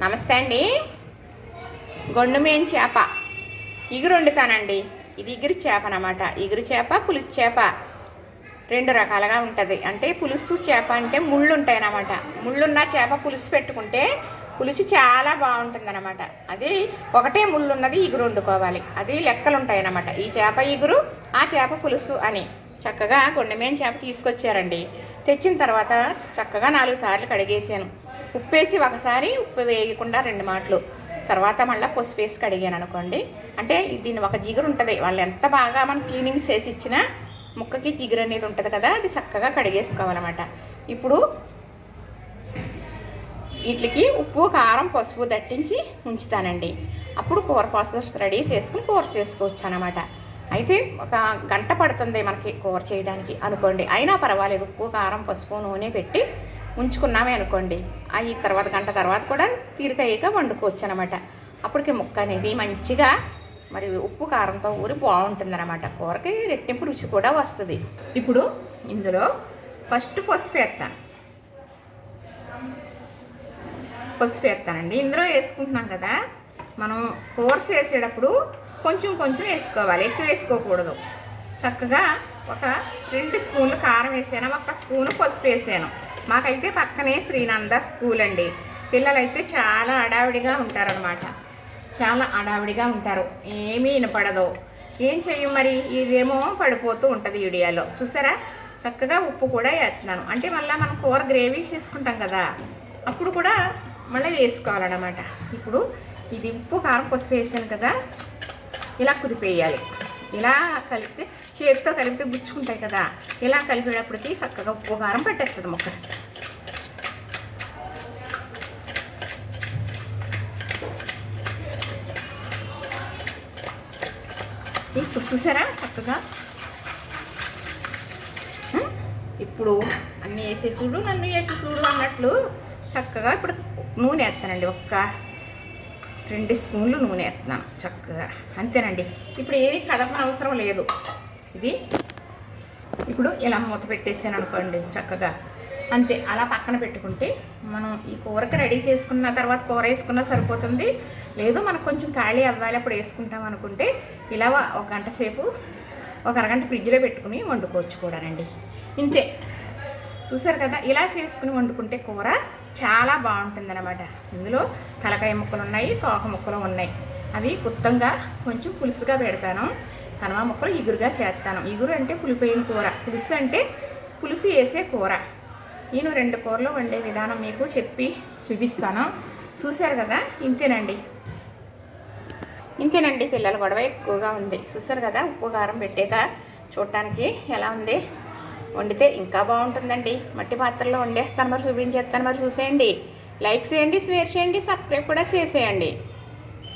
నమస్తే అండి. గొండుమేన్ చేప. ఇగురు వండుతానండి. ఇది ఇగురు చేప అనమాట ఇగురు చేప పులుసు చేప. రెండు రకాలుగా ఉంటుంది. అంటే పులుసు చేప అంటే ముళ్ళు ఉంటాయి అన్నమాట. ముళ్ళున్న చేప పులుసు పెట్టుకుంటే పులుసు చాలా బాగుంటుంది అనమాట అది ఒకటే ముళ్ళు ఉన్నది ఇగురు వండుకోవాలి. అది లెక్కలు ఉంటాయి అన్నమాట. ఈ చేప ఇగురు ఆ చేప పులుసు అని. చక్కగా గుండెమేన్ చేప తీసుకొచ్చారండి. తెచ్చిన తర్వాత చక్కగా నాలుగు సార్లు కడిగేసాను. ఉప్పేసి ఒకసారి ఉప్పు వేయకుండా రెండు మాటలు. తర్వాత మళ్ళీ పసుపు వేసి కడిగాను అనుకోండి. అంటే దీని ఒక జిగురు ఉంటుంది. వాళ్ళు ఎంత బాగా మనం క్లీనింగ్ చేసి ఇచ్చినా ముక్కకి జిగురు అనేది ఉంటుంది కదా అది చక్కగా కడిగేసుకోవాలన్నమాట. ఇప్పుడు వీటికి ఉప్పు కారం పసుపు దట్టించి ఉంచుతానండి అప్పుడు కూర ప్రాసెస్ రెడీ చేసుకుని కూర చేసుకోవచ్చు అనమాట అయితే ఒక గంట పడుతుంది మనకి కూర చేయడానికి అనుకోండి. అయినా పర్వాలేదు. ఉప్పు కారం పసుపు నూనె పెట్టి ఉంచుకున్నామే అనుకోండి. అవి తర్వాత గంట తర్వాత కూడా తీరిక అయ్యాక వండుకోవచ్చు అనమాట అప్పటికి ముక్క అనేది మంచిగా మరి ఉప్పు కారంతో ఊరి బాగుంటుంది అనమాట కూరకి రెట్టింపు రుచి కూడా వస్తుంది. ఇప్పుడు ఇందులో ఫస్ట్ పసుపు వేస్తాను. పసుపు వేస్తానండి. ఇందులో వేసుకుంటున్నాం కదా మనం కోర్స్ వేసేటప్పుడు కొంచెం కొంచెం వేసుకోవాలి. ఎక్కువ వేసుకోకూడదు. చక్కగా ఒక రెండు స్పూన్లు కారం వేసాను ఒక స్పూను పసుపు వేసాను. మాకైతే పక్కనే శ్రీనంద స్కూల్ అండి. పిల్లలైతే చాలా అడావిడిగా ఉంటారనమాట చాలా అడావిడిగా ఉంటారు. ఏమీ వినపడదు. ఏం చెయ్యం మరి? ఇదేమో పడిపోతూ ఉంటుంది వీడియోలో. చూసారా? చక్కగా ఉప్పు కూడా వేస్తున్నాను. అంటే మళ్ళీ మనం కూర గ్రేవీ చేసుకుంటాం కదా అప్పుడు కూడా మళ్ళీ వేసుకోవాలన్నమాట. ఇప్పుడు ఇది ఉప్పు కారం పసుపు వేసాను కదా ఇలా కుదిపేయాలి. ఇలా కలిపితే చేతితో కలిపితే గుచ్చుకుంటాయి కదా. ఇలా కలిపేటప్పటికి చక్కగా ఉప్పు కారం పెట్టేస్తుంది మొక్క ఇప్పుడు చూసారా? చక్కగా. ఇప్పుడు అన్నీ వేసే చూడు నన్ను వేసి చూడు అన్నట్లు చక్కగా ఇప్పుడు నూనె వేస్తానండి ఒక్క రెండు స్పూన్లు నూనె వేస్తున్నాను చక్కగా. అంతేనండి. ఇప్పుడు ఏమీ కడప అవసరం లేదు. ఇది ఇప్పుడు ఇలా మూత పెట్టేసాను అనుకోండి చక్కగా. అంతే అలా పక్కన పెట్టుకుంటే మనం ఈ కూరకి రెడీ చేసుకున్న తర్వాత కూర వేసుకున్నా సరిపోతుంది. లేదు మనకు కొంచెం ఖాళీ అవ్వాలి అప్పుడు వేసుకుంటాం అనుకుంటే ఇలా ఒక గంట సేపు ఒక అరగంట ఫ్రిడ్జ్లో పెట్టుకుని వండుకోవచ్చు కూడానండి. ఇంతే. చూసారు కదా? ఇలా చేసుకుని వండుకుంటే కూర చాలా బాగుంటుంది అనమాట ఇందులో తలకాయ ముక్కలు ఉన్నాయి తోక ముక్కలు ఉన్నాయి. అవి గుత్తంగా కొంచెం పులుసుగా పెడతాను. కనవ ముక్కలు ఇగురుగా చేస్తాను. ఇగురు అంటే పులిపోయిన కూర. పులుసు అంటే పులుసు వేసే కూర. నేను రెండు కూరలు వండే విధానం మీకు చెప్పి చూపిస్తాను. చూశారు కదా? ఇంతేనండి. ఇంతేనండి పిల్లల గొడవ ఎక్కువగా ఉంది. చూసారు కదా? ఉప్పు కారం పెట్టాక చూడటానికి ఎలా ఉంది? వండితే ఇంకా బాగుంటుందండి. మట్టి పాత్రలో వండేస్తాను మరి చూపించేస్తాను మరి చూసేయండి. లైక్ చేయండి షేర్ చేయండి సబ్స్క్రైబ్ కూడా చేసేయండి.